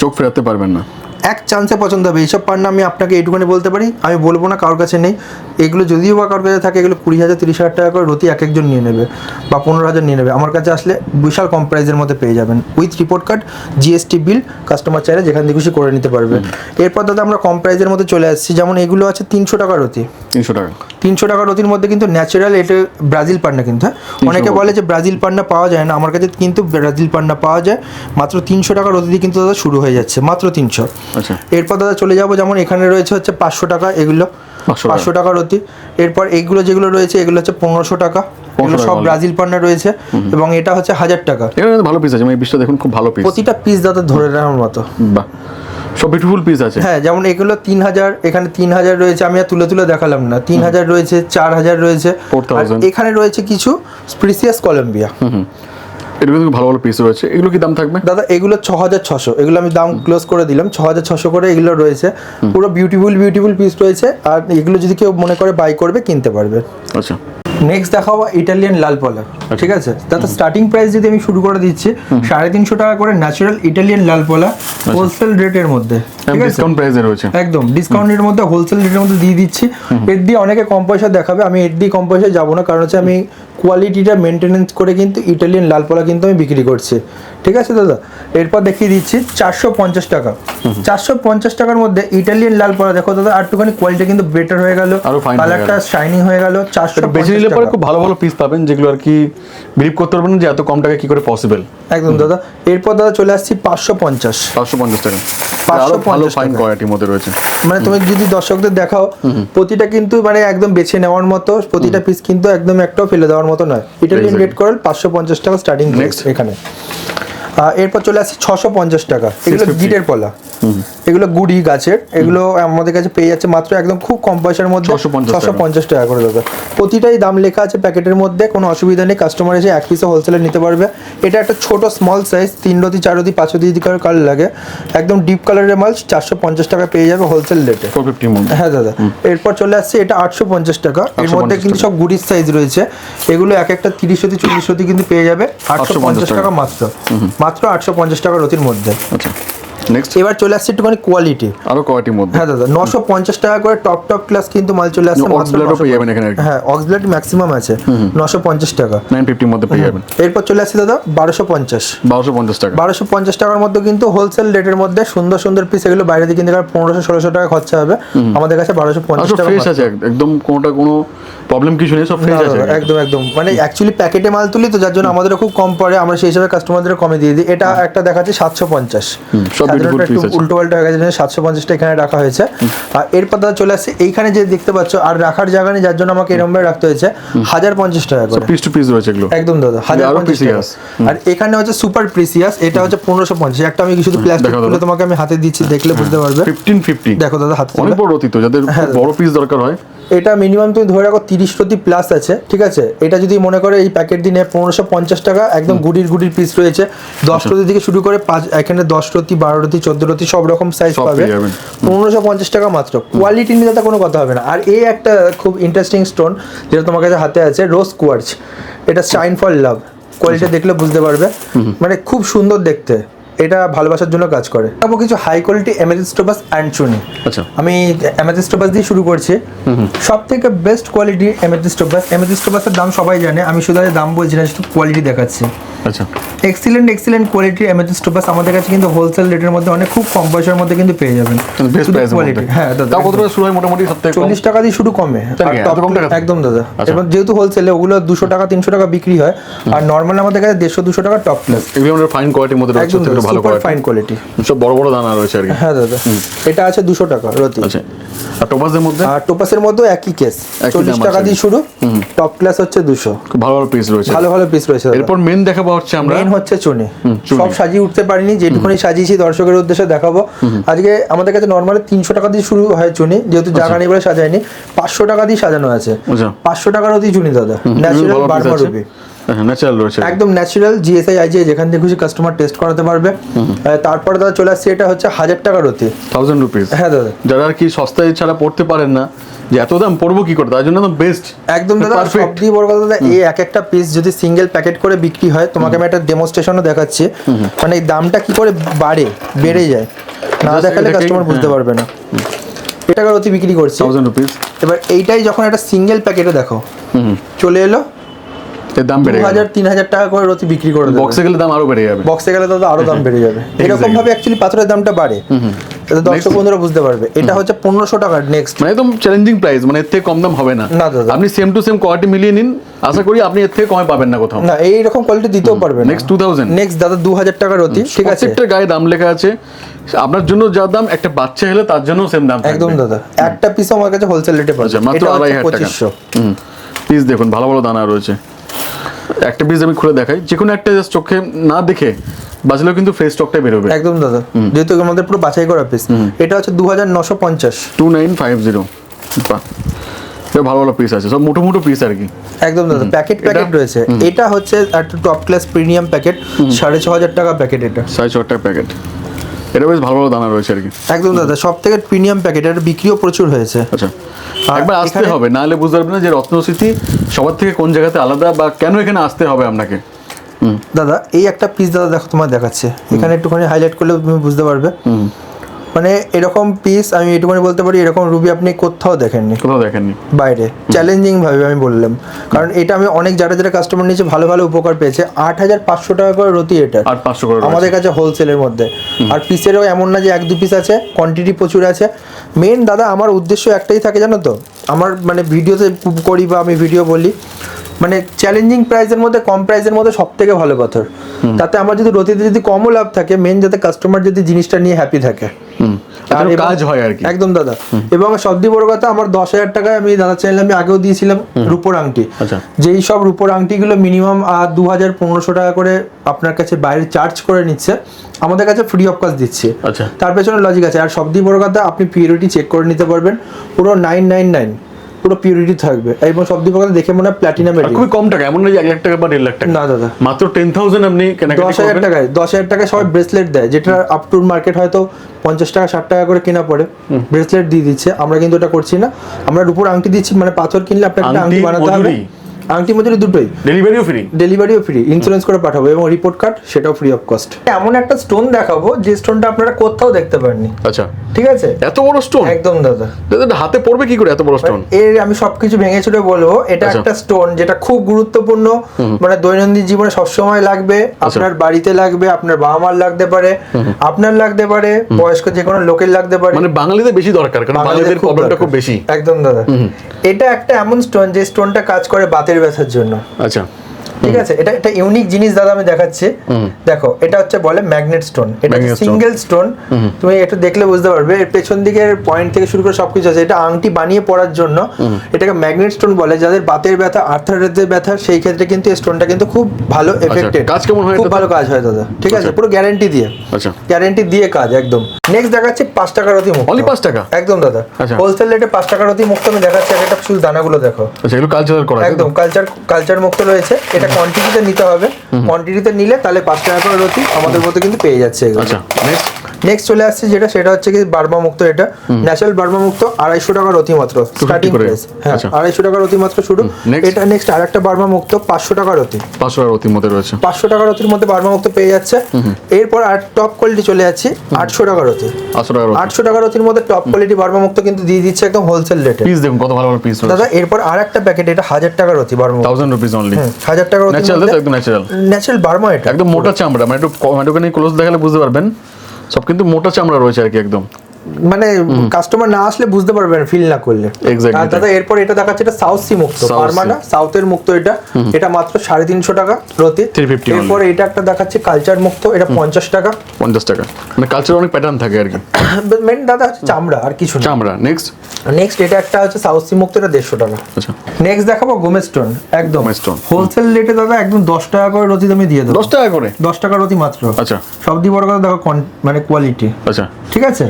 চোখ ফেরাতে পারবেন না। এক চান্সে পছন্দ হবে। এইসব পান্না আমি আপনাকে এইটুখানি বলতে পারি। আমি বলব না কারোর কাছে নেই। এগুলো যদিও বা কারোর কাছে থাকে এগুলো কুড়ি হাজার তিরিশ হাজার টাকা করে রতি এক একজন নিয়ে নেবে বা পনেরো হাজার নিয়ে নেবে। আমার কাছে আসলে বিশাল কম প্রাইসের মধ্যে পেয়ে যাবেন। With report card GST bill customer চাইলে যেখান থেকে খুশি করে নিতে পারবে। এরপর দাদা আমরা কম প্রাইসের মধ্যে চলে আসছি। যেমন এগুলো আছে তিনশো টাকা রতি। তিনশো টাকা। তিনশো টাকা রতির মধ্যে কিন্তু ন্যাচারাল এটা ব্রাজিল পান্না কিন্তু হ্যাঁ? অনেকে বলে। যে ব্রাজিল পান্না পাওয়া যায় না আমার কাছে কিন্তু ব্রাজিল পান্না পাওয়া যায়। মাত্র তিনশো টাকা দিয়ে কিন্তু দাদা শুরু হয়ে যাচ্ছে মাত্র তিনশো। আচ্ছা। এরপর দাদা চলে যাব যেমন এখানে রয়েছে হচ্ছে পাঁচশো টাকা এগুলো 500 পাঁচশো টাকা রতি। এরপর এইগুলো যেগুলো রয়েছে এগুলো হচ্ছে পনেরোশো টাকা। এগুলো সব ব্রাজিল পান্না রয়েছে এবং এটা হচ্ছে হাজার টাকা। ভালো পিস আছে মানে এই পিসটা দেখুন খুব ভালো পিস প্রতিটা পিস দাদা ধরে নেওয়ার মতো। বাহ। সব বিউটিফুল পিস আছে। হ্যাঁ যেমন এগুলো তিন হাজার এখানে তিন হাজার রয়েছে আমি আর তুলে তুলে দেখালাম না। তিন হাজার রয়েছে। চার হাজার রয়েছে এখানে রয়েছে কিছু স্প্রিসিয়াস কলম্বিয়া হুম কিন্তু ভালো ভালো পিস রয়েছে। এগুলো কি দাম থাকবে? দাদা এগুলো ছ হাজার ছশো। এগুলো আমি দাম ক্লোজ করে দিলাম। ছ হাজার ছশো করে এগুলো রয়েছে। পুরো বিউটিফুল বিউটিফুল পিস রয়েছে। আর এগুলো যদি কেউ মনে করে বাই করবে কিনতে পারবে। আচ্ছা। নেক্সট দেখাবো ইটালিয়ান লাল পলা ঠিক আছে? তাতে স্টার্টিং প্রাইস যদি আমি শুরু করে দিচ্ছি সাড়ে তিনশো টাকা করে ন্যাচারাল ইটালিয়ান লাল পলা হোলসেল রেটের মধ্যে ডিসকাউন্ট প্রাইসে রয়েছে। একদম ডিসকাউন্টের মধ্যে হোলসেল রেটের মধ্যে দিয়ে দিচ্ছি। এর দিয়ে অনেকে কম পয়সা দেখাবে আমি এর দিয়ে কম পয়সা যাব না কারণ হচ্ছে আমি কোয়ালিটিটা মেনটেনেন্স করে কিন্তু ইটালিয়ান লাল পলা কিন্তু আমি বিক্রি করছি। ঠিক আছে দাদা? এরপর দেখিয়ে দিচ্ছি চারশো পঞ্চাশ টাকা। চারশো পঞ্চাশ টাকার মধ্যে ইটালিয়ান লাল পলা দেখো দাদা আর একটুখানি কোয়ালিটি কিন্তু বেটার হয়ে গেল। কালারটা শাইনিং হয়ে গেল। চারশো বেছে নিলে পরে খুব ভালো ভালো পিস পাবেন যেগুলো আর কি বিলিভ করতে পারবেন যে এত কম টাকায় কি করে পসিবল একদম দাদা। এরপর দাদা চলে আসছি পাঁচশো পঞ্চাশ। পাঁচশো পঞ্চাশ টাকা। 550 আরও ভালো ফাইন কোয়ালিটির মধ্যে রয়েছে। মানে তুমি যদি দর্শকদের দেখাও প্রতিটা কিন্তু মানে একদম বেছে নেওয়ার মতো প্রতিটা পিস কিন্তু একদম একটাও ফেলে দেওয়ার মতো নয়। ইটালিয়ান. রেড করাল পাঁচশো পঞ্চাশ টাকা স্টার্টিং. এখানে। আহ, এরপর চলে আসছে ছশো পঞ্চাশ টাকা। এগুলো 650 গিটের পলা। এগুলো গুড়ি গাছের এগুলো আমাদের কাছে পেয়ে যাচ্ছে মাত্র একদম খুব কম পয়সার মধ্যে ছশো পঞ্চাশ টাকা। করে দাদা প্রতিটাই দাম লেখা আছে প্যাকেটের মধ্যে কোনো অসুবিধা নেই কাস্টমার এসে এক পিসে হোলসেলে নিতে পারবে। এটা একটা ছোট স্মল সাইজ তিন রতি চার রতি পাঁচ রতি কালার লাগে। একদম ডিপ কালারের মাল চারশো পঞ্চাশ টাকা পেয়ে যাবে হোলসেল রেটে হ্যাঁ দাদা। এরপর চলে আসছে এটা আটশো পঞ্চাশ টাকা। এর মধ্যে কিন্তু সব গুড়ির সাইজ রয়েছে। এগুলো এক একটা তিরিশ হতে চল্লিশ হতে কিন্তু পেয়ে যাবে। আটশো পঞ্চাশ টাকা। টাকা। মাত্র। মাত্র আটশো পঞ্চাশ টাকা রতির মধ্যে। আচ্ছা। নেক্সট এবার চলে আসছে একটুখানি কোয়ালিটি আরও কোয়ালিটির মধ্যে। হ্যাঁ দাদা নশো পঞ্চাশ টাকা করে টপ টপ ক্লাস কিন্তু মাল চলে আসছে Ox পেয়ে যাবেন এখানে হ্যাঁ অক্সব্লেড ম্যাক্সিমাম আছে নশো পঞ্চাশ টাকা। নাইন ফিফটির মধ্যে পেয়ে যাবেন। এরপর চলে আসছে দাদা বারোশো পঞ্চাশ। বারোশো পঞ্চাশ টাকা। বারোশো পঞ্চাশ টাকার মধ্যে কিন্তু হোলসেল রেটের মধ্যে সুন্দর সুন্দর পিস এগুলো বাইরে থেকে কিনতে গেলে পনেরোশো ষোলোশো টাকা খরচা হবে। আমাদের কাছে বারোশো পঞ্চাশ টাকা ফ্রেশ আছে একদম কোনোটা কোনো প্রবলেম কিছু নেই সব ফ্রেশ আছে একদম একদম। মানে অ্যাকচুয়ালি প্যাকেটে মাল তুলি তো যার জন্য আমাদেরও খুব কম পড়ে। আমরা সেই হিসাবে কাস্টমারদের কমে দিয়ে দিই। এটা একটা দেখাচ্ছি সাতশো পঞ্চাশ। সব আছে। উল্টো পাল্টা হয়ে গেছে সাতশো পঞ্চাশটা এখানে রাখা হয়েছে। আর এরপর দাদা চলে আসছে এইখানে যে দেখতে পাচ্ছ আর রাখার জায়গা নেই যার জন্য আমাকে এরকম ভাবে রাখতে হয়েছে হাজার পঞ্চাশ টাকা করে। পিস টু পিস রয়েছে এগুলো? একদম দাদা হাজার আরও পঞ্চাশ টাকা। আর এখানে হচ্ছে সুপার প্রিসিয়াস এটা হচ্ছে পনেরোশো পঞ্চাশ। একটা আমি শুধু প্লাস্টিক তুলে তোমাকে আমি হাতে দিচ্ছি দেখলে বুঝতে পারবে। ফিফটিন ফিফটি দেখো দাদা হাতে অনেক। বড় অতীত যাদের হ্যাঁ, বড় পিস দরকার হয়। এটা মিনিমাম তুমি ধরে রাখো তিরিশ রতি প্লাস আছে ঠিক আছে? এটা যদি মনে করে এই প্যাকেট দিনে পনেরোশো পঞ্চাশ টাকা একদম গুড়ির গুড়ির পিস রয়েছে। দশ আচ্ছা। রতি থেকে শুরু করে পাঁচ এখানে দশ রতি বারো রতি চোদ্দ রতি সব রকম সাইজ পাবে। পনেরোশো পঞ্চাশ টাকা মাত্র। কোয়ালিটি নিয়ে তাতে কোনো কথা হবে না। আর এই একটা খুব ইন্টারেস্টিং স্টোন যেটা তোমার কাছে হাতে আছে রোজ কোয়ার্চ এটা শাইন ফর লাভ কোয়ালিটি। দেখলে বুঝতে পারবে। মানে খুব সুন্দর দেখতে। এটা ভালোবাসার জন্য কাজ করে। তারপর কিছু হাই কোয়ালিটি এমেজিস্টোবাস অ্যান্ড চুনি আচ্ছা। আমি অ্যামেথিস্টোপাস দিয়ে শুরু করছি। সব থেকে বেস্ট কোয়ালিটির অ্যামেথিস্টোপাস অ্যামেথিস্টোপাসের দাম সবাই জানে। আমি শুধু আজ দাম বলছি না শুধু কোয়ালিটি দেখাচ্ছি। আচ্ছা। এক্সিলেন্ট এক্সিলেন্ট কোয়ালিটির অ্যামেথিস্টোপাস আমাদের কাছে কিন্তু হোলসেল রেটের মধ্যে অনেক খুব কম পয়সার মধ্যে কিন্তু পেয়ে যাবেন। বেস্ট প্রাইস quality, হ্যাঁ দাদা কত টাকা শুরু হয় মোটামুটি? কম? চল্লিশ টাকা দিয়ে শুরু কমে? একদম দাদা। আচ্ছা। এবং যেহেতু হোলসেলে ওগুলো দুশো টাকা তিনশো টাকা বিক্রি হয় আর নর্মাল আমাদের কাছে দেড়শো দুশো টাকা টপ প্লাস ফাইন কোয়ালিটির মধ্যে একদম ভালো সুপার ফাইন কোয়ালিটি সব বড় বড় দানা রয়েছে আর কি। হ্যাঁ দাদা। এটা আছে দুশো টাকা রতি। আচ্ছা। আর টোপাসদের মধ্যে? আর টোপাসের মধ্যেও একই কেস একই চল্লিশ দাম টাকা দিয়ে শুরু। টপ ক্লাস হচ্ছে দুশো। খুব ভালো ভালো পিস রয়েছে। ভালো ভালো পিস রয়েছে এরপর মেন দেখাবো হচ্ছে আমরা। মেন হচ্ছে চুনি। সব সাজিয়ে উঠতে পারিনি যেটুকুনি সাজিয়েছি দর্শকের উদ্দেশ্যে দেখাবো। আজকে আমাদের কাছে নর্মালি তিনশো টাকা দিয়ে শুরু হয় চুনি যেহেতু জায়গা নেই বলে সাজায়নি। পাঁচশো টাকা দিয়ে সাজানো আছে। আচ্ছা। পাঁচশো টাকার অতি চুনি দাদা। ন্যাচারাল আছে। রুবি ন্যাচারাল রয়েছে। একদম ন্যাচারাল জিএসআই আইজিআই যেখান থেকে খুশি কাস্টমার টেস্ট করাতে পারবে। তারপরে দাদা চলে আসছে এটা হচ্ছে হাজার টাকার অতি থাউজেন্ড রুপিস হ্যাঁ দাদা। যারা আর কি সস্তায় ছাড়া পড়তে পারেন না যে এত দাম পড়ব কি করে? তার জন্য তো বেস্ট একদম দাদা পারফেক্ট বড় কথা দাদা এই এক একটা পিস যদি সিঙ্গেল প্যাকেট করে বিক্রি হয় তোমাকে আমি একটা ডেমনস্ট্রেশনও দেখাচ্ছি। মানে এই দামটা কি করে বাড়ে বেড়ে যায়? না দেখালে কাস্টমার বুঝতে হ্যাঁ। পারবে না। এ টাকার অতি বিক্রি করছি। থাউজেন্ড রুপিস এবার এইটাই যখন একটা সিঙ্গেল প্যাকেটে দেখো। চলে এলো এর দাম বেড়ে হাজার তিন হাজার টাকা করে রতি বিক্রি করে দেবে। বক্সে গেলে দাম আরও বেড়ে যাবে। বক্সে গেলে দাদা আরও দাম বেড়ে যাবে। এরকম ভাবে অ্যাকচুয়ালি পাথরের দামটা বাড়ে। এটা দর্শক বন্ধুরা বুঝতে পারবে। এটা হচ্ছে পনেরোশো টাকার নেক্সট মানে একদম চ্যালেঞ্জিং প্রাইস মানে এর থেকে কম দাম হবে না। না দাদা। আপনি সেম টু সেম কোয়ালিটি মিলিয়ে নিন। আশা করি আপনি এর থেকে কমে পাবেন না কোথাও। না এইরকম কোয়ালিটি দিতেও পারবে না। নেক্সট টু থাউজেন্ড নেক্সট দাদা দু হাজার টাকার ঠিক আছে? গায়ে দাম লেখা আছে। আপনার জন্য যা দাম একটা বাচ্চা হলে তার জন্য সেম দাম একদম দাদা। একটা পিস আমার কাছে হোলসেল রেটে আচ্ছা মাত্র আড়াই হাজার টাকা। হুম। পিস দেখুন ভালো ভালো দানা রয়েছে। একটা পিস আমি খুলে দেখাই। যে কোনো একটা জাস্ট চোখে না দেখে বাঁচলেও কিন্তু ফ্রেশ স্টকটাই বেরোবে একদম দাদা। যেহেতু আমাদের পুরো বাছাই করা পিস এটা হচ্ছে দু হাজার নশো পঞ্চাশ। টু নাইন ফাইভ জিরো ভালো ভালো পিস আছে। সব মোটো মোটো পিস আর কি। একদম দাদা। প্যাকেট প্যাকেট রয়েছে। এটা হচ্ছে একটা টপ ক্লাস প্রিমিয়াম প্যাকেট সাড়ে ছ হাজার টাকা প্যাকেট এটা। সাড়ে ছ হাজার টাকা প্যাকেট এটা বেশ ভালো ভালো দানা রয়েছে আর কি। একদম দাদা সব থেকে প্রিমিয়াম প্যাকেট এর বিক্রিও প্রচুর হয়েছে। আচ্ছা। একবার আসতে হবে হবে নাহলে বুঝতে পারবেন না যে রত্নস্মৃতি সবার থেকে কোন জায়গাতে আলাদা বা কেন এখানে আসতে হবে আপনাকে। দাদা এই একটা পিস দাদা দেখো তোমার দেখাচ্ছে। এখানে একটুখানি হাইলাইট করলে তুমি বুঝতে পারবে। হুম। মানে এরকম পিস আমি এটুকুনি বলতে পারি এরকম রুবি আপনি কোথাও দেখেননি। কোথাও দেখেননি। বাইরে। চ্যালেঞ্জিং ভাবে আমি বললাম। কারণ এটা আমি অনেক যারা যারা কাস্টমার নিয়েছে ভালো ভালো উপকার পেয়েছে। আট হাজার পাঁচশো টাকা করে রতি এটা। আট পাঁচশো করে আমাদের কাছে হোলসেলের মধ্যে। আর পিসেরও এমন না যে এক দু পিস আছে কোয়ান্টিটি প্রচুর আছে। মেন দাদা আমার উদ্দেশ্য একটাই থাকে জানো তো? আমার মানে ভিডিওতে করি বা আমি ভিডিও বলি। মানে চ্যালেঞ্জিং প্রাইসের মধ্যে কম প্রাইসের মধ্যে সব থেকে ভালো পাথর। তাতে আমার যদি রতিতে যদি কমও লাভ থাকে মেন যাতে কাস্টমার যদি জিনিসটা নিয়ে হ্যাপি থাকে। কাজ হয় আর কি। একদম দাদা। এবং সবদি বড় কথা আমার দশ হাজার টাকায় আমি দাদা চাইলে আমি আগেও দিয়েছিলাম রূপোর আংটি। আচ্ছা। যেই সব রূপোর আংটিগুলো মিনিমাম দু হাজার পনেরোশো টাকা করে আপনার কাছে বাইরে চার্জ করে নিচ্ছে আমাদের কাছে ফ্রি অফ কাজ দিচ্ছে। আচ্ছা। তার পেছনে লজিক আছে। আর সবদি বড় কথা আপনি পিওরিটি চেক করে নিতে পারবেন। পুরো নাইন নাইন নাইন পুরো পিউরিটি থাকবে। এবং সব দিক দেখে মনে হয় প্ল্যাটিনাম আর খুবই কম টাকা এমন না যে এক লাখ টাকা বা দেড় লাখ টাকা। না দাদা মাত্র টেন থাউজেন্ড আপনি দশ হাজার টাকায় দশ হাজার টাকায় সবাই ব্রেসলেট দেয় যেটা আপ টু মার্কেট হয়তো পঞ্চাশ টাকা ষাট টাকা করে কেনা পড়ে। ব্রেসলেট দিয়ে দিচ্ছে আমরা কিন্তু ওটা করছি না। আমরা রূপোর আংটি দিচ্ছি মানে পাথর কিনলে আপনাকে একটা আংটি, বানাতে হবে? আংটি মজুরি দুটোই। ডেলিভারিও ফ্রি ডেলিভারিও ফ্রি ইন্স্যুরেন্স করে পাঠাবো এবং রিপোর্ট কার্ড সেটাও ফ্রি অফ কস্ট এমন একটা স্টোন দেখাবো যে স্টোনটা আপনারা কোথাও দেখতে পারেননি আচ্ছা। ঠিক আছে? এত বড় স্টোন একদম দাদা। দাদা হাতে পড়বে কি করে এত বড় স্টোন এর আমি সবকিছু ভেঙে চুরে বলব এটা আচ্ছা। একটা স্টোন যেটা খুব গুরুত্বপূর্ণ। মানে দৈনন্দিন জীবনে সবসময় লাগবে আচ্ছা। আপনার বাড়িতে লাগবে আপনার বাবা মার লাগতে পারে আপনার লাগতে পারে বয়স্ক যে কোনো লোকের লাগতে পারে। মানে বাঙালিদের বেশি দরকার কারণ বাঙালিদের প্রবলেমটা খুব বেশি। একদম দাদা। এটা একটা এমন স্টোন যে স্টোনটা কাজ করে বাতের ব্যথার জন্য। আচ্ছা। ঠিক আছে? এটা একটা ইউনিক জিনিস দাদা আমি দেখাচ্ছি। দেখো এটা হচ্ছে বলে ম্যাগনেট স্টোন এটা সিঙ্গেল স্টোন তুমি একটু দেখলে বুঝতে পারবে। এর পেছন দিকের পয়েন্ট থেকে শুরু করে সবকিছু আছে। এটা আংটি বানিয়ে পড়ার জন্য এটাকে ম্যাগনেট স্টোন বলে যাদের বাতের ব্যথা আর্থারাইটিসের ব্যথা সেই ক্ষেত্রে কিন্তু এই স্টোনটা কিন্তু খুব ভালো এফেক্টেড কাজ কেমন হয় খুব ভালো কাজ হয় দাদা। ঠিক আছে? আচ্ছা। পুরো গ্যারান্টি দিয়ে। আচ্ছা। গ্যারান্টি দিয়ে কাজ একদম। নেক্সট দেখাচ্ছি পাঁচ টাকার অতি মুক্ত Only পাঁচ টাকা? একদম দাদা। আচ্ছা। হোলসেল রেটে পাঁচ টাকার অতি মুক্ত আমি দেখাচ্ছি। এক একটা শুধু দানাগুলো দেখো। আচ্ছা এগুলো কালচারাল করা একদম কালচার কালচার মুক্ত রয়েছে। এটা কোয়ান্টিটিতে নিতে হবে। কোয়ান্টিটিতে নিলে তাহলে পাঁচ টাকা করে রতি আমাদের মধ্যে কিন্তু পেয়ে যাচ্ছে এগুলো। আচ্ছা নেক্সট নেক্সট চলে আসছে যেটা সেটা হচ্ছে কি বার্মা মুক্ত এটা। ন্যাচারাল বার্মা মুক্ত আড়াইশো টাকার অতি মাত্র স্টার্টিং প্রাইস হ্যাঁ আচ্ছা। আড়াইশো টাকার অতি মাত্র শুরু। এটা নেক্সট আরেকটা বার্মা মুক্ত পাঁচশো টাকার অতি পাঁচশো টাকার অতির মধ্যে রয়েছে। পাঁচশো টাকার অতির মধ্যে বার্মা মুক্ত পেয়ে যাচ্ছে। এরপর আর টপ কোয়ালিটি চলে যাচ্ছে আটশো টাকার অতি আটশো টাকার অতির মধ্যে টপ কোয়ালিটি বার্মা মুক্ত কিন্তু দিয়ে দিচ্ছে একদম হোলসেল রেটে পিস দেখুন কত ভালো ভালো পিস দাদা এরপর আর একটা প্যাকেট এটা হাজার টাকার অতি বার্মা থাউজেন্ড রুপিস অনলি হাজার টাকার অতির ন্যাচারাল একদম ন্যাচারাল ন্যাচারাল বার্মা এটা। একদম মোটা চামড়া মানে একটু একটুখানি ক্লোজ দেখালে বুঝতে পারবেন। সব কিন্তু মোটা চামড়া রয়েছে আর কি একদম। মানে কাস্টমার না আসলে বুঝতে পারবেন ফিল না করলে। আর দাদা এরপর এটা দেখাচ্ছে এটা সাউথ সি মুক্ত South পারমা Sea। না? সাউথের মুক্ত এটা। এটা মাত্র সাড়ে তিনশো টাকা প্রতি। 350 only। এরপর এটা একটা দেখাচ্ছে কালচার মুক্ত এটা পঞ্চাশ টাকা। পঞ্চাশ টাকা। মানে কালচার অনেক প্যাটার্ন থাকে আর কি। মেন দাদা হচ্ছে চামড়া আর কিছু না। চামড়া। নেক্সট নেক্সট এটা একটা হচ্ছে সাউথ সি মুক্ত এটা দেড়শো টাকা। আচ্ছা। নেক্সট দেখাবো গোমে স্টোন একদম। হোলসেল রেটে দাদা একদম দশ টাকা করে রতি আমি দিয়ে দেবো। দশ টাকা করে? দশ টাকা রতি মাত্র। আচ্ছা। সব দিয়ে বড় কথা দেখো মানে কোয়ালিটি আচ্ছা। ঠিক আছে?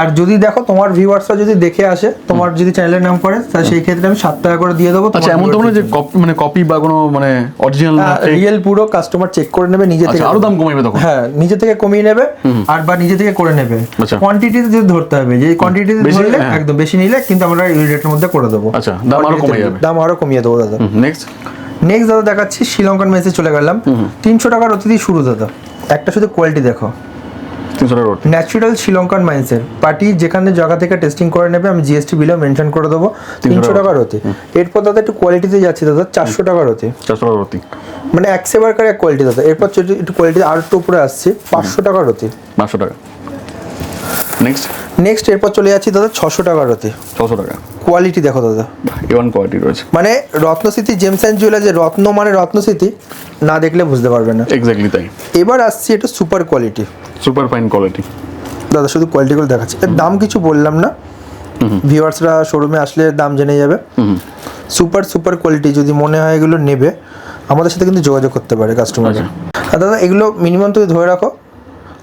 আর যদি দেখো তোমার ভিউয়ার্সরা যদি দেখে আসে তোমার যদি চ্যানেলের নাম করে তাহলে সেই ক্ষেত্রে আমি সাত টাকা করে দিয়ে দেবো আচ্ছা এমন তো না যে কপি মানে কপি বা কোনো মানে অরিজিনাল রিয়েল পুরো কাস্টমার চেক করে নেবে নিজে আচ্ছা থেকে আরও দাম কমাইবে তখন? হ্যাঁ নিজে থেকে কমিয়ে নেবে আর বা নিজে থেকে করে নেবে। আচ্ছা। কোয়ান্টিটিতে যদি ধরতে হবে যে কোয়ান্টিটিতে বেশি, ধরলে হ্যাঁ। একদম বেশি নিলে কিন্তু আমরা এই রেটের মধ্যে করে দেবো। আচ্ছা, দাম আরও কমে যাবে। দাম আরও কমিয়ে দেবো দাদা। নেক্সট নেক্সট দাদা দেখাচ্ছি শ্রীলঙ্কান মেসে চলে গেলাম। তিনশো টাকার অতিথি শুরু দাদা। একটা শুধু কোয়ালিটি দেখো। ন্যাচুরাল শ্রীলঙ্কান মাইন্সের পার্টি যেখানে জায়গা থেকে টেস্টিং করে নেবে আমি জিএসটি বিলেও মেনশন করে দেবো। তিনশো টাকার হতে এরপর দাদা একটু কোয়ালিটিতে যাচ্ছে দাদা চারশো টাকার হতে চারশো টাকা রোটি মানে এক সেবারকার এক কোয়ালিটি দাদা। এরপর একটু কোয়ালিটি আর একটু উপরে আসছে পাঁচশো টাকার হতে পাঁচশো টাকা। নেক্সট নেক্সট এরপর চলে যাচ্ছি দাদা ছশো টাকার হতে ছশো টাকা। কোয়ালিটি দেখো দাদা। এ ওয়ান কোয়ালিটি রয়েছে। মানে রত্নস্মৃতি জেমস অ্যান্ড জুয়েলার যে রত্ন মানে রত্নস্মৃতি না দেখলে বুঝতে পারবে না। এক্স্যাক্টলি তাই। এবার আসছি এটা super quality super fine quality দাদা শুধু কোয়ালিটিগুলো দেখাচ্ছি। এর দাম কিছু বললাম না। ভিউয়ার্সরা শোরুমে আসলে দাম জেনে যাবে। সুপার সুপার কোয়ালিটি যদি মনে হয় এগুলো নেবে আমাদের সাথে কিন্তু যোগাযোগ করতে পারে কাস্টমার আচ্ছা। আর দাদা এগুলো মিনিমাম তুমি ধরে রাখো।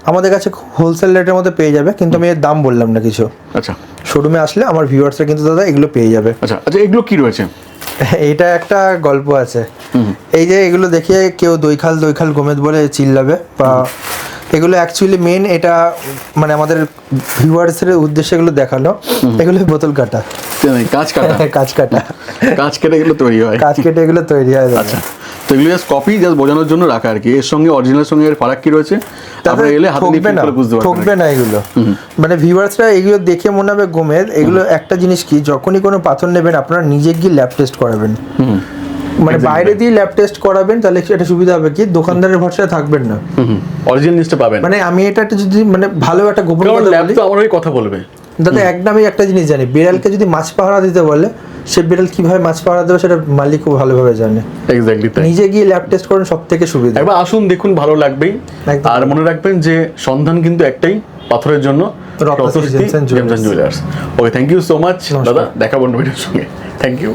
আমাদের কাছে হোলসেল রেটের মধ্যে পেয়ে যাবে কিন্তু আমি এর দাম বললাম না কিছু। আচ্ছা। শোরুমে আসলে আমার ভিউয়ার্সরা কিন্তু দাদা এগুলো পেয়ে যাবে। আচ্ছা আচ্ছা এগুলো কি রয়েছে? এটা একটা গল্প আছে। এই যে এগুলো দেখে কেউ দইখাল দইখাল গোমেদ বলে চিল্লাবে বা এগুলো অ্যাকচুয়ালি মেন এটা মানে আমাদের ভিউয়ার্সের উদ্দেশ্যে এগুলো দেখানো এগুলো বোতল কাটা। কাঁচ কাটা। কাঁচ কাটা। কাঁচ কেটে এগুলো তৈরি হয়। কাঁচ কেটে এগুলো তৈরি হয়। আচ্ছা। তো এগুলো জাস্ট কপি জাস্ট বোঝানোর জন্য রাখা আর কি। এর সঙ্গে অরিজিনাল সঙ্গে এর ফারাক কি রয়েছে। তাতে আপনারা এলে হাতে নিয়ে করে বুঝতে ঠকবে না এগুলো। মানে ভিউয়ার্সরা এগুলো দেখে মনে হবে গোমেদ এগুলো একটা জিনিস কি যখনই কোনো পাথর নেবেন আপনারা নিজে গিয়ে ল্যাব টেস্ট করাবেন। মানে বাইরে দিয়ে ল্যাব টেস্ট করাবেন তাহলে এটা সুবিধা হবে কি? দোকানদারের ভরসায় থাকবেন না। অরিজিনাল জিনিসটা পাবেন। মানে আমি এটা একটা যদি মানে ভালো একটা গোপন ল্যাব তো আমার ওই কথা বলবে। দাদা আমি একটা জিনিস জানি। বিড়ালকে যদি মাছ পাহারা দিতে বলে সে বিড়াল কীভাবে মাছ পাহারা দেবে সেটা মালিক খুব ভালোভাবে জানে। এক্স্যাক্টলি তাই। নিজে গিয়ে ল্যাব টেস্ট করেন সব থেকে সুবিধা। একবার আসুন দেখুন ভালো লাগবেই। আর মনে রাখবেন যে সন্ধান কিন্তু একটাই পাথরের জন্য। Jewellers okay thank you so much দাদা। দেখা বন্ধু ভিডিওর সঙ্গে। Thank you